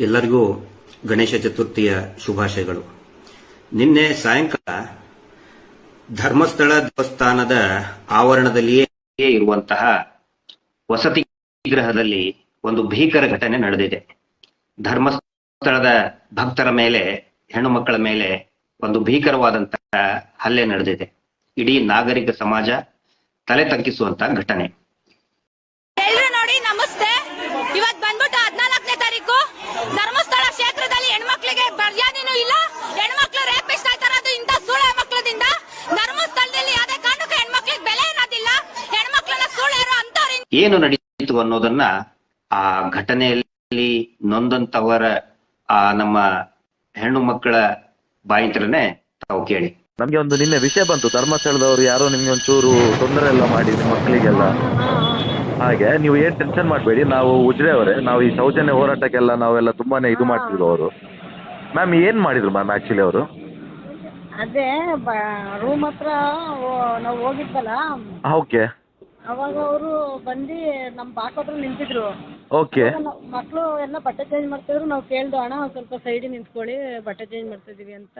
ಎಲ್ಲರಿಗೂ ಗಣೇಶ ಚತುರ್ಥಿಯ ಶುಭಾಶಯಗಳು. ನಿನ್ನೆ ಸಾಯಂಕಾಲ ಧರ್ಮಸ್ಥಳ ದೇವಸ್ಥಾನದ ಆವರಣದಲ್ಲಿಯೇ ಇರುವಂತಹ ವಸತಿ ಗೃಹದಲ್ಲಿ ಒಂದು ಭೀಕರ ಘಟನೆ ನಡೆದಿದೆ. ಧರ್ಮಸ್ಥಳದ ಭಕ್ತರ ಮೇಲೆ, ಹೆಣ್ಣು ಮಕ್ಕಳ ಮೇಲೆ ಒಂದು ಭೀಕರವಾದಂತಹ ಹಲ್ಲೆ ನಡೆದಿದೆ. ಇಡೀ ನಾಗರಿಕ ಸಮಾಜ ತಲೆ ತಗ್ಗಿಸುವಂತಹ ಘಟನೆ. ಧರ್ಮಸ್ಥಳ ಕ್ಷೇತ್ರದಲ್ಲಿ ಹೆಣ್ಮಕ್ಳಿಗೆ ಮರ್ಯಾದೆನೂ ಇಲ್ಲ. ಹೆಣ್ಮಕ್ಳು ರೇಪಿಸ್ಟ್ ಆಯ್ತಾರದು ಇಂಥ ಸುಳ್ಳ ಮಕ್ಕಳದಿಂದ ಧರ್ಮಸ್ಥಳದಲ್ಲಿ ಯಾವುದೇ ಕಾರಣಕ್ಕೆ ಹೆಣ್ಮಕ್ಳಿಗೆ ಬೆಲೆ ಅನ್ನೋದಿಲ್ಲ ಹೆಣ್ಮಕ್ಳನ್ನ ಸುಳ್ಳೇರು ಅಂತವ್ರಿ ಏನು ನಡೀತು ಅನ್ನೋದನ್ನ ಆ ಘಟನೆಯಲ್ಲಿ ನೊಂದಂತವರ ಆ ನಮ್ಮ ಹೆಣ್ಣು ಮಕ್ಕಳ ಬಾಯಿಂತಲೇ ತಾವು ಕೇಳಿ. ನಮ್ಗೆ ಒಂದು ನಿನ್ನೆ ವಿಷಯ ಬಂತು. ಧರ್ಮಸ್ಥಳದವರು ಯಾರೋ ನಿಮ್ಗೆ ಒಂಚೂರು ತೊಂದರೆ ಎಲ್ಲ ಮಾಡಿ ನಿಮ್ಮ ಮಕ್ಕಳಿಗೆಲ್ಲ. ಹಾಗೆ ನೀವು ಏನ್ ಟೆನ್ಷನ್ ಮಾಡಬೇಡಿ ನಾವು ಉಜ್ರೆ ಅವರೇ ನಾವು ಈ ಸೌಜನ್ಯ ಹೋರಾಟಕ್ಕೆಲ್ಲ ನಾವೆಲ್ಲ ತುಂಬಾನೇ ಇದು ಮಾಡ್ತಿದ್ರು ಅವರು. ಮ್ಯಾಮ್ ಏನ್ ಮಾಡಿದ್ರು ಮ್ಯಾಮ್ ಆಕ್ಚುಲಿ ಅವರು? ಅದೇ ರೂಮ್ ಹತ್ರ ನಾವು ಹೋಗಿದ್ವಲ್ಲ? ಓಕೆ ಅವಾಗ ಅವರು ಬಂದು ನಮ್ಮ ಬಾಕ್ ಹತ್ರ ನಿಂತಿದ್ರು. ಓಕೆ ಮಕ್ಕಳು ಎಲ್ಲ ಬಟ್ಟೆ ಚೇಂಜ್ ಮಾಡ್ತಿದ್ರು ನಾವು ಕೇಳ್ದು ಅಣ್ಣ ಒಂದ್ ಸ್ವಲ್ಪ ಸೈಡಿಗೆ ನಿಂತ್ಕೊಳ್ಳಿ ಬಟ್ಟೆ ಚೇಂಜ್ ಮಾಡ್ತಿದೀವಿ ಅಂತ.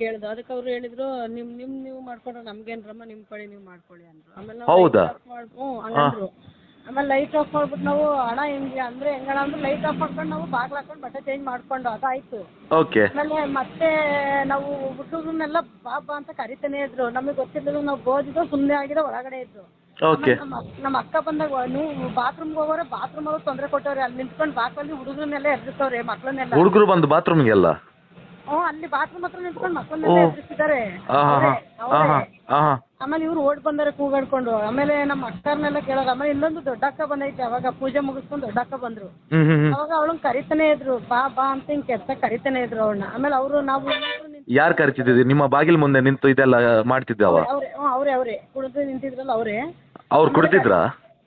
ಕೇಳ್ದು. ಅದಕ್ಕೆ ಅವ್ರು ಹೇಳಿದ್ರು ನಿಮ್ ನಿಮ್ ನೀವು ಮಾಡ್ಕೊಂಡ್ರೆ ನಮ್ಗೇನ್ರಮ್ಮ ನಿಮ್ ಕಡೆ ನೀವು ಮಾಡ್ಕೊಳ್ಳಿ ಅಂದ್ರು. ಆಮೇಲೆ ಹೌದಾ? ಹ್ಞೂ ಹಂಗಂದ್ರು. ಆಮೇಲೆ ಲೈಟ್ ಆಫ್ ಮಾಡ್ಬಿಟ್ಟು ನಾವು ಹಣ ಹೆಂಗೆ ಅಂದ್ರೆ ಹೆಂಗಣ? ಅಂದ್ರೆ ಲೈಟ್ ಆಫ್ ಮಾಡ್ಕೊಂಡು ನಾವು ಬಾಗ್ಲು ಹಾಕೊಂಡು ಬಟ್ಟೆ ಚೇಂಜ್ ಮಾಡ್ಕೊಂಡು ಅದಾಯ್ತು. ಓಕೆ ಆಮೇಲೆ ಮತ್ತೆ ನಾವು ಹುಡುಗರನ್ನೆಲ್ಲ ಬಾ ಬಾ ಅಂತ ಕರಿತಾನೆ ಇದ್ರು. ನಮಗೆ ಗೊತ್ತಿಲ್ಲದ ನಾವು ಬೋದಿದ್ದು ಸುಮ್ಮನೆ ಆಗಿದ್ರೆ ಒಳಗಡೆ ಇದ್ರು. ಓಕೆ ನಮ್ಮ ಅಕ್- ನಮ್ಮ ಅಕ್ಕ ಬಂದಾಗ ನೀವು ಬಾತ್ರೂಮ್ ಹೋಗೋರೆ ಬಾತ್ರೂಮ್ ಅವ್ರು ತೊಂದರೆ ಕೊಟ್ಟವ್ರೆ. ಅಲ್ಲಿ ನಿಂತ್ಕೊಂಡು ಬಾಕಲ್ಲಿ ಹುಡುಗರನ್ನೆಲ್ಲ ಎದುರಿಸ್ತವ್ರೆ ಮಕ್ಕಳನ್ನೆಲ್ಲ ಹುಡುಗರು ಬಂದು ಬಾತ್ರೂಮ್ಗೆಲ್ಲ ಹ್ಞೂ ಅಲ್ಲಿ ಬಾತ್ರೂಮ್ ಹತ್ರ ನಿಂತ್ಕೊಂಡು ಮಕ್ಕಳನ್ನೆಲ್ಲ. ಎದುರಿಸಿದ್ದಾರೆ. ಆಮೇಲೆ ಇವ್ರು ಓಡ್ ಬಂದಾರೆ ಕೂಗಾಡ್ಕೊಂಡು. ಆಮೇಲೆ ನಮ್ಮ ಅಕ್ಕರ್ನೆಲ್ಲ ಕೇಳೋದು. ಆಮೇಲೆ ಇಲ್ಲೊಂದು ದೊಡ್ಡ ಅಕ್ಕ ಬಂದೈತೆ. ಅವಾಗ ಪೂಜೆ ಮುಗಿಸ್ಕೊಂಡು ದೊಡ್ಡ ಅಕ್ಕ ಬಂದ್ರು. ಅವಾಗ ಅವಳನ್ನ ಕರಿತಾನೆ ಇದ್ರು. ಬಾ ಬಾ ಅಂತ ಹಿಂಗ್ ಕೆತ್ತ ಕರಿತಾನೆ ಇದ್ರು ಅವಳನ್ನ. ಆಮೇಲೆ ಅವರು ನಾವು ಯಾರು ಕರಿತಿದ್ರಿ ನಿಮ್ಮ ಬಾಗಿಲ್ ಮುಂದೆ ನಿಂತು ಇದೆಲ್ಲ ಮಾಡ್ತಿದ್ದಾವ ಅವ್ರೆ ಹ್ಞೂ ಅವ್ರೆ ಅವ್ರೆ. ಕುಡಿದು ನಿಂತಿದ್ರಲ್ಲ ಅವ್ರೆ. ಅವ್ರು ಕುಡ್ತಿದ್ರಾ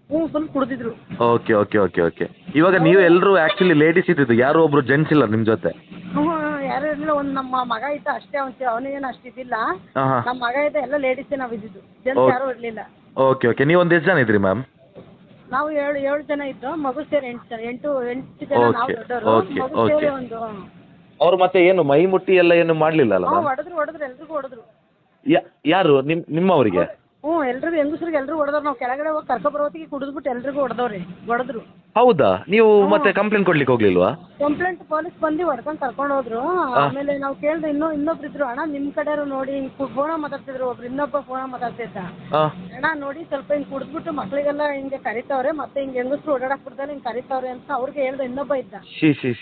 ಹ್ಮ್ full ಕುಡಿದಿದ್ರು. Okay okay okay okay. ಇವಾಗ ನೀವು ಎಲ್ಲರೂ ಆಕ್ಚುಲಿ ಲೇಡೀಸ್ ಇದ್ದಿದ್ದು. ಯಾರು ಒಬ್ರು ಜೆಂಟ್ಸ್ ಇಲ್ಲ ನಿಮ್ ಜೊತೆ? ಹ್ಞೂ ಇರಲಿಲ್ಲ ಒಂದು ನಮ್ಮ ಮಗ ಇದ್ದ ಅಷ್ಟೇ ಅವ್ನು ಅವನಿಗೇನು ಅಷ್ಟಿದ್ದಿಲ್ಲ ಹಾ ನಮ್ ನಮ್ಮ ಮಗ ಇದ್ದ ಎಲ್ಲ ಲೇಡೀಸೇ ನಾವು ಇದ್ದಿದ್ದು. ಜೆಂಟ್ಸ್ ಓ. ಯಾರೂ ಇರಲಿಲ್ಲ. Okay okay. ನೀವು ಒಂದು ಎಷ್ಟು ಜನ ಇದ್ರಿ ಮ್ಯಾಮ್ ನಾವು ಏಳು ಏಳು ಜನ ಇದ್ದು ಮಗು ಸೇರಿ ಎಂಟು ಜನ ಎಂಟು ಎಂಟು ಜನ ನಾವು Okay, ದೊಡ್ಡವರು okay, ಮಗು ಸೇರಿ okay. ಒಂದು ಅವ್ರು ಮತ್ತೆ ಏನು ಮೈ ಮುಟ್ಟಿ ಎಲ್ಲ ಏನು ಮಾಡ್ಲಿಲ್ಲ ಅಲ್ಲ ಮ್ಯಾಮ್ ಹೊಡೆದ್ರು ಹೊಡೆದ್ರು ಎಲ್ರಿಗೂ ಹೊಡೆದ್ರು. ಯಾರು? ನಿಮ್ ನಿಮ್ಮವರಿಗೆ? ಹ್ಞೂ ಎಲ್ರಿಗೂ ಹೆಂಗಸ್ರಿಗೆ ಎಲ್ಲರೂ ಹೊಡೆದವ್ರು ನಾವು ಕೆಳಗಡೆ ಹೋಗಿ ಕರ್ಕೊ ಬರೋತ್ತಿಗೆ ಕುಡಿದ್ಬಿಟ್ಟು ಎಲ್ರಿಗೂ ಹೊಡೆದವ್ರಿ ಹೊಡೆದ್ರು. ಹೌದಾ? ನೀವು ಮತ್ತೆ ಕಂಪ್ಲೇಂಟ್ ಕೊಡ್ಲಿಕ್ಕೆ ಹೋಗ್ಲಿಲ್ವಾ? ಕಂಪ್ಲೇಂಟ್ ಪೊಲೀಸ್ ಬಂದು ಹೊಡ್ಕೊಂಡು ಕರ್ಕೊಂಡು ಹೋದ್ರು. ಆಮೇಲೆ ನಾವು ಕೇಳ್ದೆ ಇನ್ನೂ ಇನ್ನೊಬ್ರು ಇದ್ರು ಅಣ್ಣ ನಿಮ್ ಕಡೆ ನೋಡಿ ಫೋನ ಮಾತಾಡ್ತಿದ್ರು ಒಬ್ರು ಇನ್ನೊಬ್ಬ ಫೋನ ಮಾತಾಡ್ತಿದ್ದ. ಆ, ಅಣ್ಣ ನೋಡಿ ಸ್ವಲ್ಪ ಹಿಂಗ್ ಕುಡಿದ್ಬಿಟ್ಟು ಮಕ್ಳಿಗೆಲ್ಲ ಹಿಂಗೆ ಕರಿತಾವ್ರೆ ಮತ್ತೆ ಹಿಂಗ್ ಹೆಂಗಸ್ರು ಓಡಾಡಕ್ ಬಿಡ್ತಾರೆ ಹಿಂಗ್ ಕರಿತಾವ್ರೆ ಅಂತ ಅವ್ರಿಗೆ ಹೇಳ್ದೆ ಇನ್ನೊಬ್ಬ ಇದ್ದ. ಶಿ ಶಿ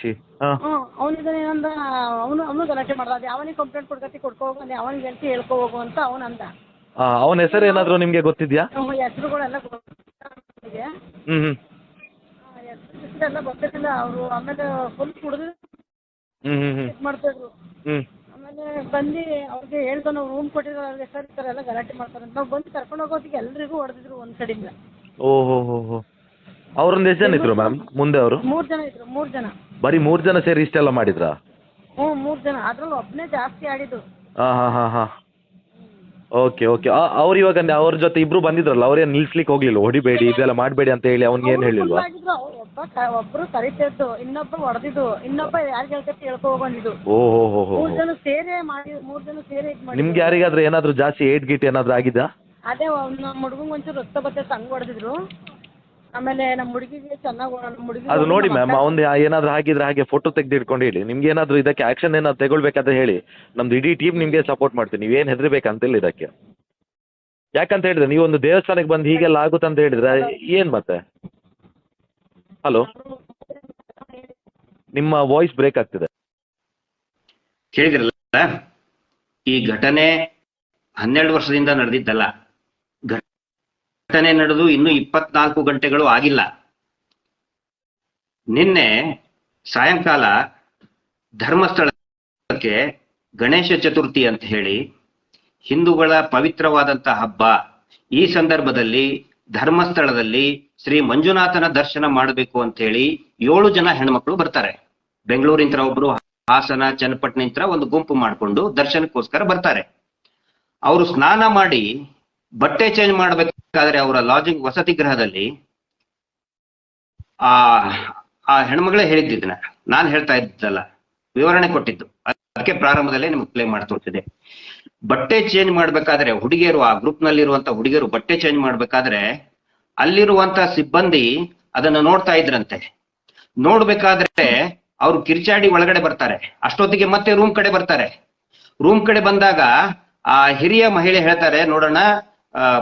ಏನಂದ ಅವನು ಅವನು ಗಲಾಟೆ ಮಾಡ್ದ ಅದು ಕಂಪ್ಲೇಂಟ್ ಕೊಡ್ಕತಿ ಕೊಡ್ಕೊ ಹೋಗು ಅಂದ್ರೆ ಅವನಿಗೆ ಹೇಳ್ತಿ ಹೇಳ್ಕೊ ಹೋಗು ಅಂತ ಅವನು ಅಂದ ಅವನ ಹೆಸರು ಏನಾದರೂ ನಿಮಗೆ ಗೊತ್ತಿದ್ಯಾ? ಹೆಸ್ರುಗಳೆಲ್ಲ ಹ್ಞೂ. ಹ್ಮ್ ಹ್ಮ್. ಆ, ಹೆಸ್ರು ಗೊತ್ತಿಲ್ಲ ಅವರು ಆಮೇಲೆ ಫುಲ್ ಕುಡಿದು ಹ್ಮ್ ಹ್ಮ್ ಹ್ಞೂ ಇದು ಮಾಡ್ತಿದ್ರು. ಹ್ಮ್. ಆಮೇಲೆ ಬಂದು ಅವ್ರಿಗೆ ಹೇಳ್ದು ನಾವು ರೂಮ್ ಕೊಟ್ಟಿದ್ರು ಅವ್ರಿಗೆ ಸರ್ ಈ ಥರ ಎಲ್ಲ ಗಲಾಟೆ ಮಾಡ್ತಾರೆ ಅಂತ. ನಾವು ಬಂದು ಕರ್ಕೊಂಡು ಹೋಗೋದಿಗೆ ಎಲ್ರಿಗೂ ಹೊಡೆದಿದ್ರು ಒಂದು ಕಡೆಯಿಂದ ಓ ಹೋ ಹೋ ಹೋ. ಅವ್ರೊಂದು ಎಷ್ಟು ಜನ ಇದ್ರು ಮ್ಯಾಮ್? ಮುಂದೆ ಅವರು? ಮೂರು ಜನ ಇದ್ರು ಮೂರು ಜನ. ಬರೀ ಮೂರು ಜನ ಸೇರಿ ಇಷ್ಟೆಲ್ಲ ಮಾಡಿದ್ರಾ? ಹ್ಞೂ ಮೂರು ಜನ. ಅದ್ರಲ್ಲಿ ಒಬ್ಬನೇ ಜಾಸ್ತಿ ಆಡಿದ್ದು. ಹಾ ಹಾ ಹಾ ಹಾ. ಓಕೆ ಓಕೆ ಅವ್ರು ಇವಾಗ ಅವ್ರ ಜೊತೆ ಇಬ್ರು ಬಂದಿದ್ರಲ್ಲ ಅವ್ರೇನು ನಿಲ್ಸ್ಲಿಕ್ಕೆ ಹೋಗ್ಲಿಲ್ಲ ಹೊಡಿಬೇಡಿ ಇದೆಲ್ಲ ಮಾಡಬೇಡಿ ಅಂತ ಹೇಳಿ ಅವ್ನಿಗೆ ಏನು ಹೇಳಿಲ್ಲ ಹೇಳಿಲ್ವಾ? full ಅವ್ರು ಒಬ್ಬ ಕ- ಒಬ್ರು ಕರಿತಿದ್ದು ಇನ್ನೊಬ್ಬ ಹೊಡೆದಿದ್ದು ಇನ್ನೊಬ್ಬ ಯಾರಿಗೆ ಹೇಳ್ಕತ್ತಿ ಹೇಳ್ಕೊ ಓ ಹೋ ಹೋ ಹೋ. ಮೂರು ಜನ ಸೇರಿ ಮಾಡಿ ಮೂರು ಜನ ಸೇರಿ ಇದು ಮಾಡಿ ನಿಮ್ಗೆ ಯಾರಿಗಾದ್ರೂ ಏನಾದ್ರೂ ಜಾಸ್ತಿ ಏಟ್ ಗೀಟ್ ಏನಾದ್ರೂ ಆಗಿದಾ ಅದೇ ಅವ್ನು ನಮ್ಮ ಹುಡುಗಂಗೆ ಒಂಚೂರು ರಕ್ತ ಬರ್ತೈತೆ ಹಂಗ್ ಹೊಡೆದಿದ್ರು. ಆಮೇಲೆ ನಮ್ಮ ಹುಡುಗಿಗೆ ಚೆನ್ನಾಗಿ ನಮ್ಮ ಹುಡುಗಿ ಅದು ನೋಡಿ ಮ್ಯಾಮ್ ಅವ್ನು ಏನಾದರೂ ಆಗಿದ್ರೆ ಹಾಗೆ ಫೋಟೋ ತೆಗೆದು ಇಟ್ಕೊಂಡು ಹೇಳಿ. ನಿಮ್ಗೆ ಏನಾದರೂ ಇದಕ್ಕೆ ಆಕ್ಷನ್ ಏನಾದ್ರು ತಗೊಳ್ಬೇಕಾದ್ರೆ ಹೇಳಿ. ನಮ್ದು ಇಡೀ ಟೀಮ್ ನಿಮಗೆ ಸಪೋರ್ಟ್ ಮಾಡ್ತೀನಿ ನೀವೇನು ಹೆದರ್ಬೇಕಂತಿಲ್ಲ ಇದಕ್ಕೆ. ಯಾಕಂತ ಹೇಳಿದ್ರೆ ನೀವು ಒಂದು ದೇವಸ್ಥಾನಕ್ಕೆ ಬಂದು ಹೀಗೆಲ್ಲ ಆಗುತ್ತಂತ ಹೇಳಿದ್ರೆ ಏನು ಮತ್ತೆ? ಹಲೋ ನಿಮ್ಮ ವಾಯ್ಸ್ ಬ್ರೇಕ್ ಆಗ್ತಿದೆ. ಕೇಳಿದ್ರಲ್ಲ ಈ ಘಟನೆ ಹನ್ನೆರಡು ವರ್ಷದಿಂದ ನಡೆದಿದ್ದಲ್ಲ. ಘಟನೆ ನಡೆದು ಇನ್ನು ಇಪ್ಪತ್ನಾಲ್ಕು ಗಂಟೆಗಳು ಆಗಿಲ್ಲ. ನಿನ್ನೆ ಸಾಯಂಕಾಲ ಧರ್ಮಸ್ಥಳಕ್ಕೆ ಗಣೇಶ ಚತುರ್ಥಿ ಅಂತ ಹೇಳಿ ಹಿಂದೂಗಳ ಪವಿತ್ರವಾದಂತಹ ಹಬ್ಬ. ಈ ಸಂದರ್ಭದಲ್ಲಿ ಧರ್ಮಸ್ಥಳದಲ್ಲಿ ಶ್ರೀ ಮಂಜುನಾಥನ ದರ್ಶನ ಮಾಡಬೇಕು ಅಂತ ಹೇಳಿ ಏಳು ಜನ ಹೆಣ್ಮಕ್ಳು ಬರ್ತಾರೆ. ಬೆಂಗಳೂರಿಂತ್ರ ಒಬ್ರು, ಹಾಸನ, ಚನ್ನಪಟ್ಟಣಂತ್ರ ಒಂದು ಗುಂಪು ಮಾಡಿಕೊಂಡು ದರ್ಶನಕ್ಕೋಸ್ಕರ ಬರ್ತಾರೆ. ಅವರು ಸ್ನಾನ ಮಾಡಿ ಬಟ್ಟೆ ಚೇಂಜ್ ಮಾಡ್ಬೇಕಾದ್ರೆ ಅವರ ಲಾಜಿಂಗ್ ವಸತಿ ಗೃಹದಲ್ಲಿ, ಆ ಆ ಹೆಣ್ಮಗಳೇ ಹೇಳಿದ್ದಿದ್ದನ್ನ. ನಾನು ಹೇಳ್ತಾ ಇದ್ದಲ್ಲ, ವಿವರಣೆ ಕೊಟ್ಟಿದ್ದು. ಅದಕ್ಕೆ ಪ್ರಾರಂಭದಲ್ಲೇ ನಿಮ್ಗೆ ಪ್ಲೇ ಮಾಡ್ತೋಗ್ತಿದೆ ಬಟ್ಟೆ ಚೇಂಜ್ ಮಾಡ್ಬೇಕಾದ್ರೆ ಹುಡುಗಿಯರು, ಆ ಗ್ರೂಪ್ ನಲ್ಲಿರುವಂತ ಹುಡುಗಿಯರು ಬಟ್ಟೆ ಚೇಂಜ್ ಮಾಡ್ಬೇಕಾದ್ರೆ ಅಲ್ಲಿರುವಂತ ಸಿಬ್ಬಂದಿ ಅದನ್ನ ನೋಡ್ತಾ ಇದ್ರಂತೆ. ನೋಡ್ಬೇಕಾದ್ರೆ ಅವ್ರು ಕಿರ್ಚಾಡಿ ಒಳಗಡೆ ಬರ್ತಾರೆ. ಅಷ್ಟೊತ್ತಿಗೆ ಮತ್ತೆ ರೂಮ್ ಕಡೆ ಬರ್ತಾರೆ. ರೂಮ್ ಕಡೆ ಬಂದಾಗ ಆ ಹಿರಿಯ ಮಹಿಳೆ ಹೇಳ್ತಾರೆ, ನೋಡೋಣ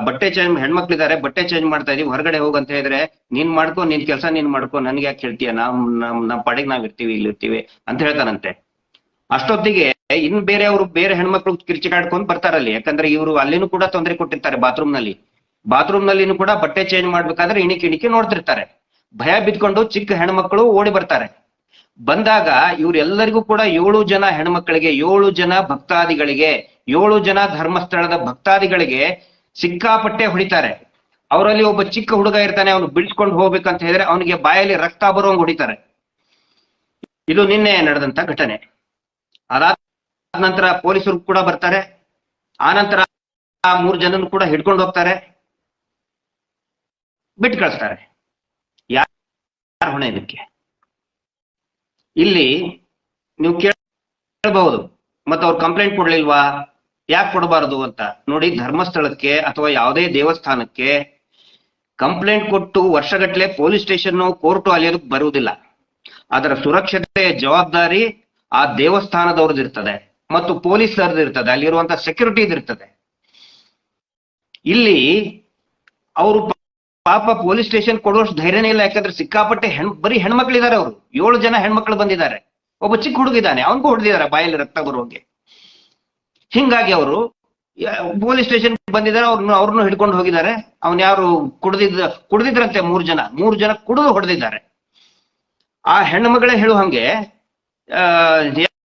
ಬಟ್ಟೆ ಚೇಂಜ್ ಹೆಣ್ಮಕ್ಳಿದ್ದಾರೆ, ಬಟ್ಟೆ ಚೇಂಜ್ ಮಾಡ್ತಾ ಇದೀವಿ, ಹೊರಗಡೆ ಹೋಗಂತ ಹೇಳಿದ್ರೆ, ನೀನ್ ಮಾಡ್ಕೊ, ನಿನ್ ಕೆಲಸ ನೀನ್ ಮಾಡ್ಕೊ, ನನ್ಗೆ ಯಾಕೆ ಹೇಳ್ತೀಯ? ನಮ್ ನಮ್ ನಮ್ ಪಾಡಿಗೆ ನಾವ್ ಇರ್ತೀವಿ, ಇಲ್ಲಿ ಇರ್ತೀವಿ ಅಂತ ಹೇಳ್ತಾನಂತೆ. ಅಷ್ಟೊತ್ತಿಗೆ ಇನ್ ಬೇರೆ ಅವ್ರು ಬೇರೆ ಹೆಣ್ಮಕ್ಳು ಕಿರ್ಚಿಕಾಡ್ಕೊಂಡ್ ಬರ್ತಾರಲ್ಲಿ. ಯಾಕಂದ್ರೆ ಇವರು ಅಲ್ಲಿನೂ ಕೂಡ ತೊಂದರೆ ಕೊಟ್ಟಿರ್ತಾರೆ ಬಾತ್ರೂಮ್ನಲ್ಲಿ ಬಾತ್ರೂಮ್ ನಲ್ಲಿನೂ ಕೂಡ ಬಟ್ಟೆ ಚೇಂಜ್ ಮಾಡ್ಬೇಕಾದ್ರೆ ಇಣಿಕೆ ಇಣಿಕೆ ನೋಡ್ತಿರ್ತಾರೆ. ಭಯ ಬಿದ್ಕೊಂಡು ಚಿಕ್ಕ ಹೆಣ್ಮಕ್ಳು ಓಡಿ ಬರ್ತಾರೆ. ಬಂದಾಗ ಇವರೆಲ್ಲರಿಗೂ ಕೂಡ ಏಳು ಜನ ಹೆಣ್ಮಕ್ಳಿಗೆ, ಏಳು ಜನ ಭಕ್ತಾದಿಗಳಿಗೆ, ಏಳು ಜನ ಧರ್ಮಸ್ಥಳದ ಭಕ್ತಾದಿಗಳಿಗೆ ಸಿಕ್ಕಾಪಟ್ಟೆ ಹೊಡಿತಾರೆ. ಅವರಲ್ಲಿ ಒಬ್ಬ ಚಿಕ್ಕ ಹುಡುಗ ಇರ್ತಾನೆ, ಅವನು ಬಿಡ್ಸ್ಕೊಂಡು ಹೋಗ್ಬೇಕಂತ ಹೇಳಿದ್ರೆ ಅವನಿಗೆ ಬಾಯಲ್ಲಿ ರಕ್ತ ಬರುವಂಗ್ ಹೊಡಿತಾರೆ. ಇದು ನಿನ್ನೆ ನಡೆದಂತ ಘಟನೆ. ಅದಾದ ನಂತರ ಪೊಲೀಸರು ಕೂಡ ಬರ್ತಾರೆ. ಆ ನಂತರ ಮೂರ್ ಜನನು ಕೂಡ ಹಿಡ್ಕೊಂಡು ಹೋಗ್ತಾರೆ. ಬಿಟ್ಟು ಕಳಿಸ್ತಾರೆ ಯಾರು ಹೊಣೆ ಇದಕ್ಕೆ? ಇಲ್ಲಿ ನೀವು ಕೇಳಬಹುದು. ಮತ್ತೆ ಅವ್ರು ಕಂಪ್ಲೇಂಟ್ ಕೊಡ್ಲಿಲ್ವಾ? ಯಾಕೆ ಕೊಡಬಾರದು ಅಂತ ನೋಡಿ ಧರ್ಮಸ್ಥಳಕ್ಕೆ ಅಥವಾ ಯಾವುದೇ ದೇವಸ್ಥಾನಕ್ಕೆ ಕಂಪ್ಲೇಂಟ್ ಕೊಟ್ಟು ವರ್ಷಗಟ್ಟಲೆ ಪೊಲೀಸ್ ಸ್ಟೇಷನ್ ಕೋರ್ಟು ಅಲಿಯೋದಕ್ಕೆ ಬರುವುದಿಲ್ಲ. ಅದರ ಸುರಕ್ಷತೆಯ ಜವಾಬ್ದಾರಿ ಆ ದೇವಸ್ಥಾನದವ್ರದ್ದು ಇರ್ತದೆ ಮತ್ತು ಪೊಲೀಸರದ್ದು ಇರ್ತದೆ. ಅಲ್ಲಿರುವಂತ ಸೆಕ್ಯೂರಿಟಿ ಇರ್ತದೆ. ಇಲ್ಲಿ ಅವರು ಪಾಪ ಪೊಲೀಸ್ ಸ್ಟೇಷನ್ ಕೊಡುವಷ್ಟು ಧೈರ್ಯನೇ ಇಲ್ಲ. ಯಾಕಂದ್ರೆ ಸಿಕ್ಕಾಪಟ್ಟೆ ಹೆಣ್, ಬರೀ ಹೆಣ್ಮಕ್ಳಿದ್ದಾರೆ ಅವರು. ಏಳು ಜನ ಹೆಣ್ಮಕ್ಳು ಬಂದಿದ್ದಾರೆ. ಒಬ್ಬ ಚಿಕ್ಕ ಹುಡುಗಿದ್ದಾನೆ. ಅವನಿಗೂ ಹೊಡೆದಿದ್ದಾರೆ ಬಾಯಲ್ಲಿ ರಕ್ತ ಬರುವಂಗೆ ಹಿಂಗಾಗಿ ಅವರು ಪೊಲೀಸ್ ಸ್ಟೇಷನ್ ಬಂದಿದ್ದಾರೆ, ಅವ್ರನ್ನ, ಅವ್ರನ್ನು ಹಿಡ್ಕೊಂಡು ಹೋಗಿದ್ದಾರೆ. ಅವನ್ ಯಾರು ಕುಡ್ದಿದ್ದ, ಕುಡ್ದಿದ್ರಂತೆ ಮೂರ್ ಜನ. ಮೂರ್ ಜನ ಕುಡಿದು ಹೊಡೆದಿದ್ದಾರೆ. ಆ ಹೆಣ್ಮಗಳೇ ಹೇಳು ಹಂಗೆ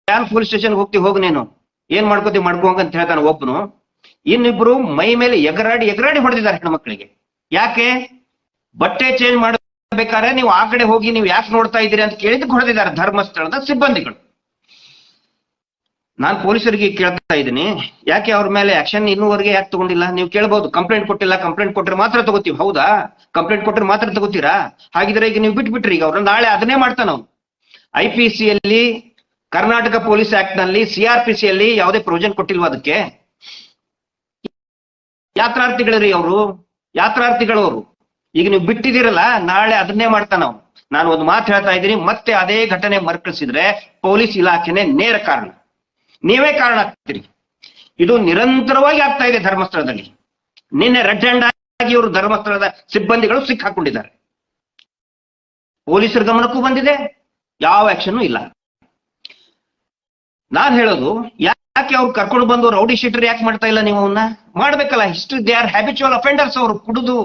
ಯಾರು ಪೊಲೀಸ್ ಸ್ಟೇಷನ್ ಹೋಗ್ತಿ, ಹೋಗ್ ನೀನು. ಏನ್ ಮಾಡ್ಕೋತಿ, ಮಾಡ್ಕೋ ಅಂತ ಹೇಳ್ತಾನೆ ಒಬ್ಬನು ಇನ್ನಿಬ್ರು ಮೈ ಮೇಲೆ ಎಗರಾಡಿ ಎಗರಾಡಿ ಹೊಡೆದಿದ್ದಾರೆ ಹೆಣ್ಮಕ್ಳಿಗೆ. ಯಾಕೆ? ಬಟ್ಟೆ ಚೇಂಜ್ ಮಾಡಬೇಕಾದ್ರೆ ನೀವು ಆ ಕಡೆ ಹೋಗಿ, ನೀವು ಯಾಕೆ ನೋಡ್ತಾ ಇದ್ದೀರಿ ಅಂತ ಕೇಳಿದ್ ಹೊಡೆದಿದ್ದಾರೆ ಧರ್ಮಸ್ಥಳದ ಸಿಬ್ಬಂದಿಗಳು. ನಾನ್ ಪೊಲೀಸರಿಗೆ ಕೇಳ್ತಾ ಇದ್ದೀನಿ. ಯಾಕೆ ಅವ್ರ ಮೇಲೆ ಆಕ್ಷನ್ ಇನ್ನೂವರೆಗೆ ಯಾಕೆ ತಗೊಂಡಿಲ್ಲ? ನೀವು ಕೇಳಬಹುದು ಕಂಪ್ಲೇಂಟ್ ಕೊಟ್ಟಿಲ್ಲ ಕಂಪ್ಲೇಂಟ್ ಕೊಟ್ಟರೆ ಮಾತ್ರ ತಗೋತೀವಿ. ಹೌದಾ? ಕಂಪ್ಲೇಂಟ್ ಕೊಟ್ಟರೆ ಮಾತ್ರ ತಗೋತೀರಾ? ಹಾಗಿದ್ರೆ ಈಗ ನೀವು ಬಿಟ್ಬಿಟ್ರಿ. ಈಗ ಅವ್ರನ್ನ ನಾಳೆ ಅದನ್ನೇ ಮಾಡ್ತಾನ ಅವ್ನು. ಐ ಪಿ ಸಿ ಅಲ್ಲಿ ಕರ್ನಾಟಕ ಪೊಲೀಸ್ ಆಕ್ಟ್ನಲ್ಲಿ ಸಿಆರ್ ಪಿ ಸಿ ಅಲ್ಲಿ ಯಾವುದೇ ಪ್ರೊವಿಷನ್ ಕೊಟ್ಟಿಲ್ವಾ ಅದಕ್ಕೆ? ಯಾತ್ರಾರ್ಥಿಗಳರಿ ಅವರು? ಯಾತ್ರಾರ್ಥಿಗಳು ಅವರು? ಈಗ ನೀವು ಬಿಟ್ಟಿದ್ದೀರಲ್ಲ, ನಾಳೆ ಅದನ್ನೇ ಮಾಡ್ತಾನ ನಾನು ಒಂದು ಮಾತು ಹೇಳ್ತಾ ಇದ್ದೀನಿ. ಮತ್ತೆ ಅದೇ ಘಟನೆ ಮರುಕಳಿಸಿದ್ರೆ ಪೊಲೀಸ್ ಇಲಾಖೆನೇ ನೇರ ಕಾರಣ. ನೀವೇ ಕಾರಣ ಆಗ್ತೀರಿ. ಇದು ನಿರಂತರವಾಗಿ ಆಗ್ತಾ ಇದೆ ಧರ್ಮಸ್ಥಳದಲ್ಲಿ. ನಿನ್ನೆ ರೆಡ್ ಹ್ಯಾಂಡ್ ಇವರು ಧರ್ಮಸ್ಥಳದ ಸಿಬ್ಬಂದಿಗಳು ಸಿಕ್ಕಾಕೊಂಡಿದ್ದಾರೆ. ಪೊಲೀಸರ ಗಮನಕ್ಕೂ ಬಂದಿದೆ, ಯಾವ ಆಕ್ಷನ್ ಇಲ್ಲ. ನಾನ್ ಹೇಳೋದು, ಯಾಕೆ ಅವ್ರು ಕರ್ಕೊಂಡು ಬಂದು ರೌಡಿ ಶೀಟರ್ ಯಾಕೆ ಮಾಡ್ತಾ ಇಲ್ಲ ನೀವು ಅವನ್ನ ಮಾಡ್ಬೇಕಲ್ಲ history they are habitual offenders ಅವರು, ಕುಡಿದು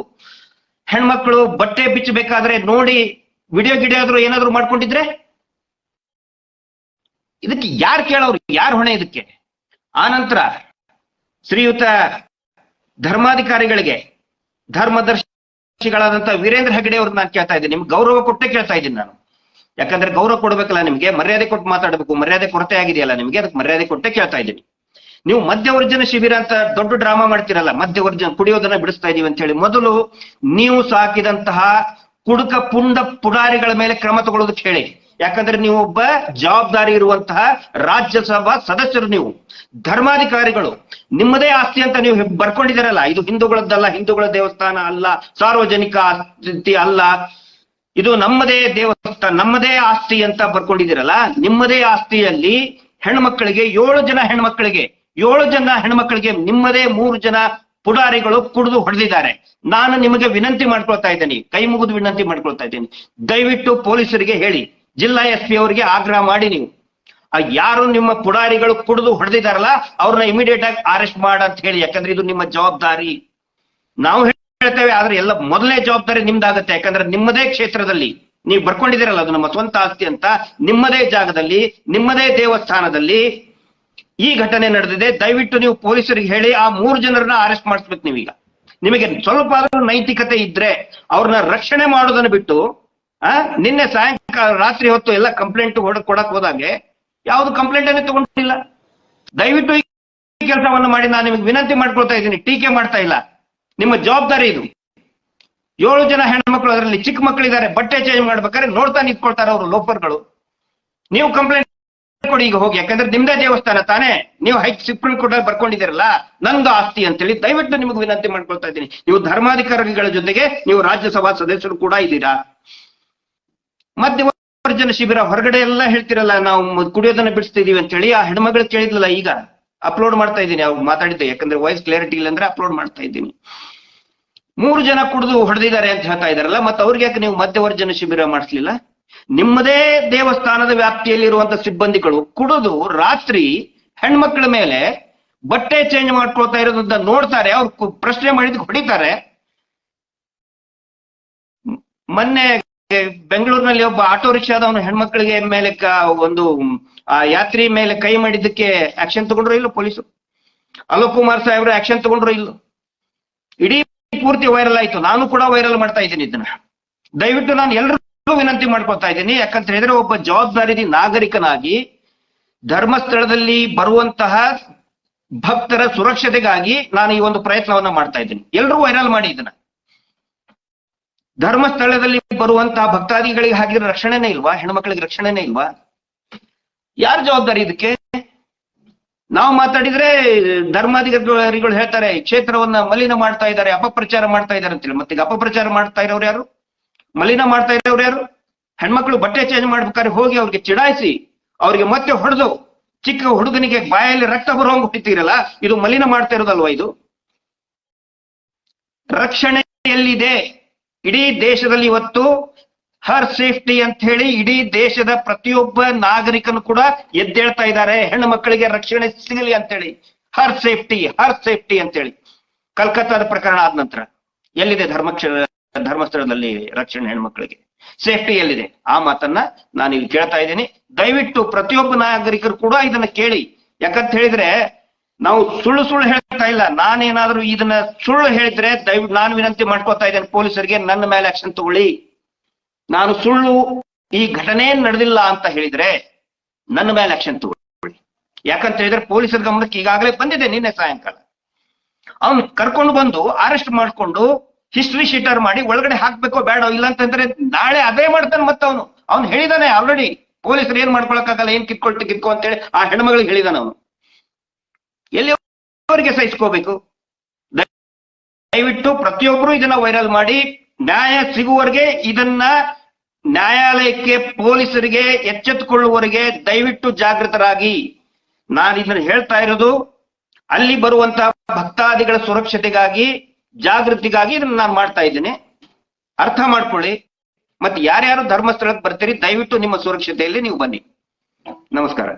ಹೆಣ್ಮಕ್ಳು ಬಟ್ಟೆ ಬಿಚ್ಚಬೇಕಾದ್ರೆ ನೋಡಿ ವಿಡಿಯೋ ಗಿಡಿಯೋ ಏನಾದ್ರು ಮಾಡ್ಕೊಂಡಿದ್ರೆ? ಇದಕ್ಕೆ ಯಾರು ಕೇಳೋರು? ಯಾರು ಹೊಣೆ ಇದಕ್ಕೆ? ಆನಂತರ ಶ್ರೀಯುತ ಧರ್ಮಾಧಿಕಾರಿಗಳಿಗೆ ಧರ್ಮದರ್ಶಿಗಳಾದಂತಹ ವೀರೇಂದ್ರ ಹೆಗಡೆ ಅವ್ರನ್ನ ನಾನು ಕೇಳ್ತಾ ಇದ್ದೀನಿ. ನಿಮ್ಗೆ ಗೌರವ ಕೊಟ್ಟೆ ಕೇಳ್ತಾ ಇದ್ದೀನಿ ನಾನು. ಯಾಕಂದ್ರೆ ಗೌರವ ಕೊಡ್ಬೇಕಲ್ಲ ನಿಮ್ಗೆ? ಮರ್ಯಾದೆ ಕೊಟ್ಟು ಮಾತಾಡಬೇಕು. ಮರ್ಯಾದೆ ಕೊರತೆ ಆಗಿದೆಯಲ್ಲ ನಿಮ್ಗೆ? ಅದಕ್ಕೆ ಮರ್ಯಾದೆ ಕೊಟ್ಟೆ ಕೇಳ್ತಾ ಇದ್ದೀನಿ. ನೀವು ಮಧ್ಯವರ್ಜನ ಶಿಬಿರ ಅಂತ ದೊಡ್ಡ ಡ್ರಾಮಾ ಮಾಡ್ತೀರಲ್ಲ, ಮಧ್ಯವರ್ಜನ ಕುಡಿಯೋದನ್ನ ಬಿಡಿಸ್ತಾ ಇದೀವಿ ಅಂತ ಹೇಳಿ ಮೊದಲು ನೀವು ಸಾಕಿದಂತಹ ಕುಡುಕ ಪುಂಡ ಪುಡಾರಿಗಳ ಮೇಲೆ ಕ್ರಮ ತಗೊಳ್ಳೋದಕ್ಕೆ ಹೇಳಿ. ಯಾಕಂದ್ರೆ ನೀವು ಒಬ್ಬ ಜವಾಬ್ದಾರಿ ಇರುವಂತಹ ರಾಜ್ಯಸಭಾ ಸದಸ್ಯರು ನೀವು, ಧರ್ಮಾಧಿಕಾರಿಗಳು. ನಿಮ್ಮದೇ ಆಸ್ತಿ ಅಂತ ನೀವು ಬರ್ಕೊಂಡಿದ್ದೀರಲ್ಲ, ಇದು ಹಿಂದೂಗಳದ್ದಲ್ಲ, ಹಿಂದೂಗಳ ದೇವಸ್ಥಾನ ಅಲ್ಲ, ಸಾರ್ವಜನಿಕ ಆಸ್ತಿ ಅಲ್ಲ. ಇದು ನಮ್ಮದೇ ದೇವಸ್ಥಾನ, ನಮ್ಮದೇ ಆಸ್ತಿ ಅಂತ ಬರ್ಕೊಂಡಿದ್ದೀರಲ್ಲ, ನಿಮ್ಮದೇ ಆಸ್ತಿಯಲ್ಲಿ ಹೆಣ್ಮಕ್ಕಳಿಗೆ ಏಳು ಜನ ಹೆಣ್ಮಕ್ಳಿಗೆ, ಏಳು ಜನ ಹೆಣ್ಮಕ್ಳಿಗೆ ನಿಮ್ಮದೇ ಮೂರು ಜನ ಪುಡಾರಿಗಳು ಕುಡಿದು ಹೊಡೆದಿದ್ದಾರೆ. ನಾನು ನಿಮಗೆ ವಿನಂತಿ ಮಾಡ್ಕೊಳ್ತಾ ಇದ್ದೀನಿ, ಕೈ ಮುಗಿದು ವಿನಂತಿ ಮಾಡ್ಕೊಳ್ತಾ ಇದ್ದೀನಿ. ದಯವಿಟ್ಟು ಪೊಲೀಸರಿಗೆ ಹೇಳಿ. ಜಿಲ್ಲಾ ಎಸ್ ಪಿ ಅವರಿಗೆ ಆಗ್ರಹ ಮಾಡಿ ನೀವು. ಆ ಯಾರು ನಿಮ್ಮ ಪುಡಾರಿಗಳು ಕುಡಿದು ಹೊಡೆದಿದಾರಲ್ಲ ಅವ್ರನ್ನ ಇಮಿಡಿಯೇಟ್ ಆಗಿ ಅರೆಸ್ಟ್ ಮಾಡ ಅಂತ ಹೇಳಿ, ಯಾಕಂದ್ರೆ ಇದು ನಿಮ್ಮ ಜವಾಬ್ದಾರಿ. ನಾವು ಹೇಳ್ತೇವೆ, ಆದ್ರೆ ಎಲ್ಲ ಮೊದಲನೇ ಜವಾಬ್ದಾರಿ ನಿಮ್ದಾಗತ್ತೆ. ಯಾಕಂದ್ರೆ ನಿಮ್ಮದೇ ಕ್ಷೇತ್ರದಲ್ಲಿ, ನೀವು ಬರ್ಕೊಂಡಿದ್ದೀರಲ್ಲ, ಅದು ನಮ್ಮ ಸ್ವಂತ ಆಸ್ತಿ ಅಂತ, ನಿಮ್ಮದೇ ಜಾಗದಲ್ಲಿ, ನಿಮ್ಮದೇ ದೇವಸ್ಥಾನದಲ್ಲಿ ಈ ಘಟನೆ ನಡೆದಿದೆ. ದಯವಿಟ್ಟು ನೀವು ಪೊಲೀಸರಿಗೆ ಹೇಳಿ, ಆ ಮೂರು ಜನರನ್ನ ಅರೆಸ್ಟ್ ಮಾಡಿಸ್ಬೇಕು ನೀವೀಗ. ನಿಮಗೆ ಸ್ವಲ್ಪ ಆದ್ರೂ ನೈತಿಕತೆ ಇದ್ರೆ, ಅವ್ರನ್ನ ರಕ್ಷಣೆ ಮಾಡೋದನ್ನು ಬಿಟ್ಟು ಆ? ನಿನ್ನೆ ಸಾಯಂಕಾಲ ರಾತ್ರಿ ಹೊತ್ತು ಎಲ್ಲ ಕಂಪ್ಲೇಂಟ್ ಹೊಡೆದು ಕೊಡಕ್ ಹೋದಾಗೆ ಯಾವ್ದು ಕಂಪ್ಲೇಂಟ್ ಅನ್ನೇ ತಗೊಂಡಿಲ್ಲ. ದಯವಿಟ್ಟು ಈ ಕೆಲಸವನ್ನು ಮಾಡಿ, ನಾನು ನಿಮ್ಗೆ ವಿನಂತಿ ಮಾಡ್ಕೊಳ್ತಾ ಇದ್ದೀನಿ, ಟೀಕೆ ಮಾಡ್ತಾ ಇಲ್ಲ. ನಿಮ್ಮ ಜವಾಬ್ದಾರಿ ಇದು. ಏಳು ಜನ ಹೆಣ್ಮಕ್ಳು ಅದರಲ್ಲಿ ಚಿಕ್ಕ ಮಕ್ಕಳಿದ್ದಾರೆ ಬಟ್ಟೆ ಚೇಂಜ್ ಮಾಡ್ಬೇಕಾದ್ರೆ ನೋಡ್ತಾ ನಿಂತ್ಕೊಳ್ತಾರೆ ಅವರು ಲೋಪರ್ಗಳು. ನೀವು ಕಂಪ್ಲೇಂಟ್ ಕೊಡಿ, ಈಗ ಹೋಗಿ. ಯಾಕಂದ್ರೆ ನಿಮ್ದೇ ದೇವಸ್ಥಾನ ತಾನೇ. ನೀವು ಹೈ ಸುಪ್ರೀಂ ಕೋರ್ಟ್ ಅಲ್ಲಿ ಬರ್ಕೊಂಡಿದ್ದೀರಲ್ಲ, ನಂದು ಆಸ್ತಿ ಅಂತೇಳಿ ದಯವಿಟ್ಟು ನಿಮಗೆ ವಿನಂತಿ ಮಾಡ್ಕೊಳ್ತಾ ಇದ್ದೀನಿ. ನೀವು ಧರ್ಮಾಧಿಕಾರಿಗಳ ಜೊತೆಗೆ ನೀವು ರಾಜ್ಯಸಭಾ ಸದಸ್ಯರು ಕೂಡ ಇದ್ದೀರಾ? ಮಧ್ಯವರ್ಜನ ಶಿಬಿರ ಹೊರಗಡೆ ಎಲ್ಲ ಹೇಳ್ತಿರಲ್ಲ, ನಾವು ಕುಡಿಯೋದನ್ನ ಬಿಡಿಸ್ತಿದೀವಿ ಅಂತ ಹೇಳಿ ಆ ಹೆಣ್ಮಗಳು ಕೇಳಿದ್ಲಲ್ಲ ಈಗ ಅಪ್ಲೋಡ್ ಮಾಡ್ತಾ ಇದ್ದೀನಿ. ಅವ್ರು ಮಾತಾಡಿದ್ದೆ ಯಾಕಂದ್ರೆ ವಾಯ್ಸ್ ಕ್ಲಾರಿಟಿ ಇಲ್ಲ ಅಂದ್ರೆ ಅಪ್ಲೋಡ್ ಮಾಡ್ತಾ ಇದ್ದೀನಿ. ಮೂರು ಜನ ಕುಡಿದು ಹೊಡೆದಿದ್ದಾರೆ ಅಂತ ಹೇಳ್ತಾ ಇದಾರಲ್ಲ ಮತ್ತೆ ಅವ್ರಿಗೆ ಯಾಕೆ ನೀವು ಮಧ್ಯವರ್ಜನ ಶಿಬಿರ ಮಾಡಿಸ್ಲಿಲ್ಲ? ನಿಮ್ಮದೇ ದೇವಸ್ಥಾನದ ವ್ಯಾಪ್ತಿಯಲ್ಲಿ ಇರುವಂತ ಸಿಬ್ಬಂದಿಗಳು ಕುಡಿದು ರಾತ್ರಿ ಹೆಣ್ಮಕ್ಳ ಮೇಲೆ ಬಟ್ಟೆ ಚೇಂಜ್ ಮಾಡ್ಕೊಳ್ತಾ ಇರೋದನ್ನ ನೋಡ್ತಾರೆ, ಅವ್ರು ಪ್ರಶ್ನೆ ಮಾಡಿದ್ ಹೊಡಿತಾರೆ. ಮೊನ್ನೆ ಬೆಂಗಳೂರಿನಲ್ಲಿ ಒಬ್ಬ ಆಟೋ ರಿಕ್ಷಾದವನು ಹೆಣ್ಮಕ್ಳಿಗೆ ಮೇಲೆ ಒಂದು ಯಾತ್ರಿ ಮೇಲೆ ಕೈ ಮಾಡಿದ್ದಕ್ಕೆ ಆಕ್ಷನ್ ತಗೊಂಡ್ರು ಇಲ್ಲ ಪೊಲೀಸರು ಅಲೋಕ್ ಕುಮಾರ್ ಸಾಹೇಬ್ರು ಆಕ್ಷನ್ ತಗೊಂಡ್ರು ಇಲ್ಲ? ಇಡೀ ಪೂರ್ತಿ ವೈರಲ್ ಆಯ್ತು. ನಾನು ಕೂಡ ವೈರಲ್ ಮಾಡ್ತಾ ಇದ್ದೀನಿ ಇದನ್ನ. ದಯವಿಟ್ಟು ನಾನು ಎಲ್ರಿಗೂ ವಿನಂತಿ ಮಾಡ್ಕೊತಾ ಇದ್ದೀನಿ. ಯಾಕಂತ ಹೇಳಿದ್ರೆ ಒಬ್ಬ ಜವಾಬ್ದಾರಿ ನಾಗರಿಕನಾಗಿ, ಧರ್ಮಸ್ಥಳದಲ್ಲಿ ಬರುವಂತಹ ಭಕ್ತರ ಸುರಕ್ಷತೆಗಾಗಿ ನಾನು ಈ ಒಂದು ಪ್ರಯತ್ನವನ್ನ ಮಾಡ್ತಾ ಇದ್ದೀನಿ. ಎಲ್ಲರೂ ವೈರಲ್ ಮಾಡಿ ಇದನ್ನ. ಧರ್ಮಸ್ಥಳದಲ್ಲಿ ಬರುವಂತಹ ಭಕ್ತಾದಿಗಳಿಗೆ ಹಾಗಿದ್ರೆ ರಕ್ಷಣೆನೇ ಇಲ್ವಾ? ಹೆಣ್ಮಕ್ಳಿಗೆ ರಕ್ಷಣೆನೇ ಇಲ್ವಾ? ಯಾರ ಜವಾಬ್ದಾರಿ ಇದಕ್ಕೆ? ನಾವು ಮಾತಾಡಿದ್ರೆ ಧರ್ಮಾಧಿಕಾರಿಗಳು ಹೇಳ್ತಾರೆ, ಕ್ಷೇತ್ರವನ್ನ ಮಲಿನ ಮಾಡ್ತಾ ಇದ್ದಾರೆ, ಅಪಪ್ರಚಾರ ಮಾಡ್ತಾ ಇದ್ದಾರೆ ಅಂತೇಳಿ ಮತ್ತೆ ಅಪಪ್ರಚಾರ ಮಾಡ್ತಾ ಇರೋರು ಯಾರು? ಮಲಿನ ಮಾಡ್ತಾ ಇರೋರು ಯಾರು? ಹೆಣ್ಮಕ್ಳು ಬಟ್ಟೆ ಚೇಂಜ್ ಮಾಡ್ಬೇಕಾದ್ರೆ ಹೋಗಿ ಅವ್ರಿಗೆ ಚಿಡಾಯಿಸಿ, ಅವ್ರಿಗೆ ಮತ್ತೆ ಹೊಡೆದು, ಚಿಕ್ಕ ಹುಡುಗನಿಗೆ ಬಾಯಲ್ಲಿ ರಕ್ತ ಬರುವಂಗ್ ಹೊಡಿತೀರಲ್ಲ ಇದು ಮಲಿನ ಮಾಡ್ತಾ ಇರೋದಲ್ವಾ ಇದು? ರಕ್ಷಣೆ ಎಲ್ಲಿದೆ ಇಡೀ ದೇಶದಲ್ಲಿ ಇವತ್ತು ಹರ್ ಸೇಫ್ಟಿ ಅಂತ ಹೇಳಿ ಇಡೀ ದೇಶದ ಪ್ರತಿಯೊಬ್ಬ ನಾಗರಿಕನು ಕೂಡ ಎದ್ದೇಳ್ತಾ ಇದ್ದಾರೆ, ಹೆಣ್ಣು ಮಕ್ಕಳಿಗೆ ರಕ್ಷಣೆ ಸಿಗಲಿ ಅಂತೇಳಿ ಹರ್ ಸೇಫ್ಟಿ ಹರ್ ಸೇಫ್ಟಿ ಅಂತೇಳಿ ಕಲ್ಕತ್ತಾದ ಪ್ರಕರಣ ಆದ ನಂತರ ಎಲ್ಲಿದೆ ಧರ್ಮಕ್ಷೇತ್ರ ಧರ್ಮಸ್ಥಳದಲ್ಲಿ ರಕ್ಷಣೆ ಹೆಣ್ಮಕ್ಳಿಗೆ ಸೇಫ್ಟಿ ಎಲ್ಲಿದೆ? ಆ ಮಾತನ್ನ ನಾನು ಇಲ್ಲಿ ಕೇಳ್ತಾ ಇದ್ದೀನಿ. ದಯವಿಟ್ಟು ಪ್ರತಿಯೊಬ್ಬ ನಾಗರಿಕರು ಕೂಡ ಇದನ್ನ ಕೇಳಿ. ಯಾಕಂತ ಹೇಳಿದ್ರೆ ನಾವು ಸುಳ್ಳು ಸುಳ್ಳು ಹೇಳ್ತಾ ಇಲ್ಲ. ನಾನೇನಾದ್ರೂ ಇದನ್ನ ಸುಳ್ಳು ಹೇಳಿದ್ರೆ ದಯವಿಟ್ಟು ನಾನು ವಿನಂತಿ ಮಾಡ್ಕೊತಾ ಇದ್ದೇನೆ ಪೊಲೀಸರಿಗೆ, ನನ್ನ ಮೇಲೆ ಆಕ್ಷನ್ ತಗೊಳ್ಳಿ. ನಾನು ಸುಳ್ಳು, ಈ ಘಟನೆ ನಡೆದಿಲ್ಲ ಅಂತ ಹೇಳಿದ್ರೆ ನನ್ನ ಮೇಲೆ ಆಕ್ಷನ್ ತಗೊಳ್ಳಿ. ಯಾಕಂತ ಹೇಳಿದ್ರೆ ಪೊಲೀಸರ ಗಮನಕ್ಕೆ ಈಗಾಗಲೇ ಬಂದಿದೆ ನಿನ್ನೆ ಸಾಯಂಕಾಲ. ಅವ್ನು ಕರ್ಕೊಂಡು ಬಂದು ಅರೆಸ್ಟ್ ಮಾಡ್ಕೊಂಡು ಹಿಸ್ಟ್ರಿ ಶೀಟರ್ ಮಾಡಿ ಒಳಗಡೆ ಹಾಕ್ಬೇಕೋ ಬೇಡ ಇಲ್ಲ ಅಂತಂದ್ರೆ ನಾಳೆ ಅದೇ ಮಾಡ್ತಾನೆ ಮತ್ತೆ ಅವನು ಅವ್ನು ಹೇಳಿದಾನೆ ಆಲ್ರೆಡಿ ಪೊಲೀಸರು ಏನ್ ಮಾಡ್ಕೊಳಕ್ಕಾಗಲ್ಲ, ಏನ್ ಕಿತ್ಕೊಳ್ತಿ ಕಿತ್ಕೊ ಅಂತೇಳಿ ಆ ಹೆಣ್ಮಗಳಿಗೆ ಹೇಳಿದಾನ ಅವನು. ಎಲ್ಲಿ ಅವರಿಗೆ ಸಹಿಸ್ಕೋಬೇಕು? ದಯವಿಟ್ಟು ಪ್ರತಿಯೊಬ್ಬರು ಇದನ್ನ ವೈರಲ್ ಮಾಡಿ, ನ್ಯಾಯ ಸಿಗುವವರೆಗೆ ಇದನ್ನ ನ್ಯಾಯಾಲಯಕ್ಕೆ, ಪೊಲೀಸರಿಗೆ, ಎಚ್ಚೆತ್ತುಕೊಳ್ಳುವವರಿಗೆ ದಯವಿಟ್ಟು ಜಾಗೃತರಾಗಿ. ನಾನು ಇದನ್ನ ಹೇಳ್ತಾ ಇರೋದು, ಅಲ್ಲಿ ಬರುವಂತಹ ಭಕ್ತಾದಿಗಳ ಸುರಕ್ಷತೆಗಾಗಿ, ಜಾಗೃತಿಗಾಗಿ ಇದನ್ನ ನಾನು ಮಾಡ್ತಾ ಇದ್ದೇನೆ. ಅರ್ಥ ಮಾಡ್ಕೊಳ್ಳಿ. ಮತ್ತೆ ಯಾರ್ಯಾರು ಧರ್ಮಸ್ಥಳಕ್ಕೆ ಬರ್ತೀರಿ, ದಯವಿಟ್ಟು ನಿಮ್ಮ ಸುರಕ್ಷತೆಯಲ್ಲಿ ನೀವು ಬನ್ನಿ. ನಮಸ್ಕಾರ.